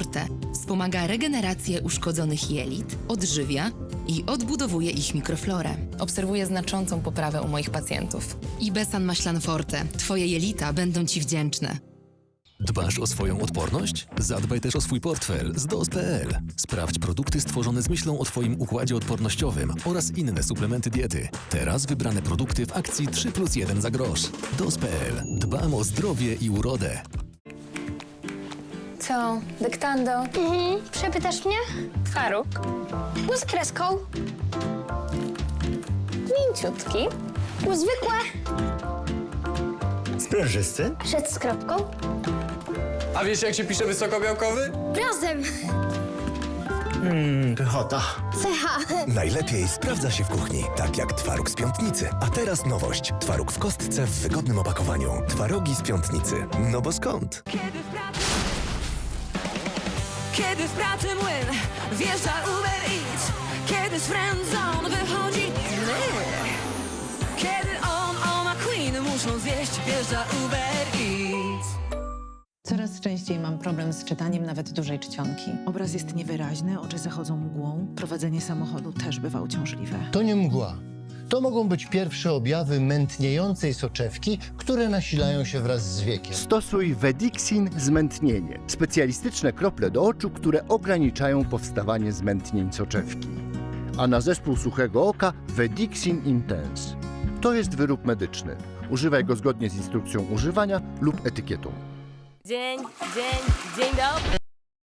Forte wspomaga regenerację uszkodzonych jelit, odżywia i odbudowuje ich mikroflorę. Obserwuję znaczącą poprawę u moich pacjentów. Ibesan Maślan Forte. Twoje jelita będą Ci wdzięczne. Dbasz o swoją odporność? Zadbaj też o swój portfel z DOS.pl. Sprawdź produkty stworzone z myślą o Twoim układzie odpornościowym oraz inne suplementy diety. Teraz wybrane produkty w akcji 3 plus 1 za grosz. DOS.pl. Dbam o zdrowie i urodę. Co? Dyktando? Mhm. Przepytasz mnie? Faruk? No z kreską. Mięciutki. No zwykłe. Sprężysty? Przed z kropką. A wiesz, jak się pisze wysokobiałkowy? Razem. Mmm, pychota. Cecha. Najlepiej sprawdza się w kuchni, tak jak twaróg z piątnicy. A teraz nowość. Twaróg w kostce w wygodnym opakowaniu. Twarogi z piątnicy. No bo skąd? Kiedy w pracy młyn wjeżdża Uber Eats Kiedy z friendzone wychodzi my Kiedy on, ona Queen muszą zjeść wjeżdża Uber Eats Coraz częściej mam problem z czytaniem nawet dużej czcionki. Obraz jest niewyraźny, oczy zachodzą mgłą. Prowadzenie samochodu też bywa uciążliwe. To nie mgła. To mogą być pierwsze objawy mętniejącej soczewki, które nasilają się wraz z wiekiem. Stosuj Vedixin zmętnienie. Specjalistyczne krople do oczu, które ograniczają powstawanie zmętnień soczewki. A na zespół suchego oka Vedixin Intense. To jest wyrób medyczny. Używaj go zgodnie z instrukcją używania lub etykietą. Dzień, dzień, dzień dobry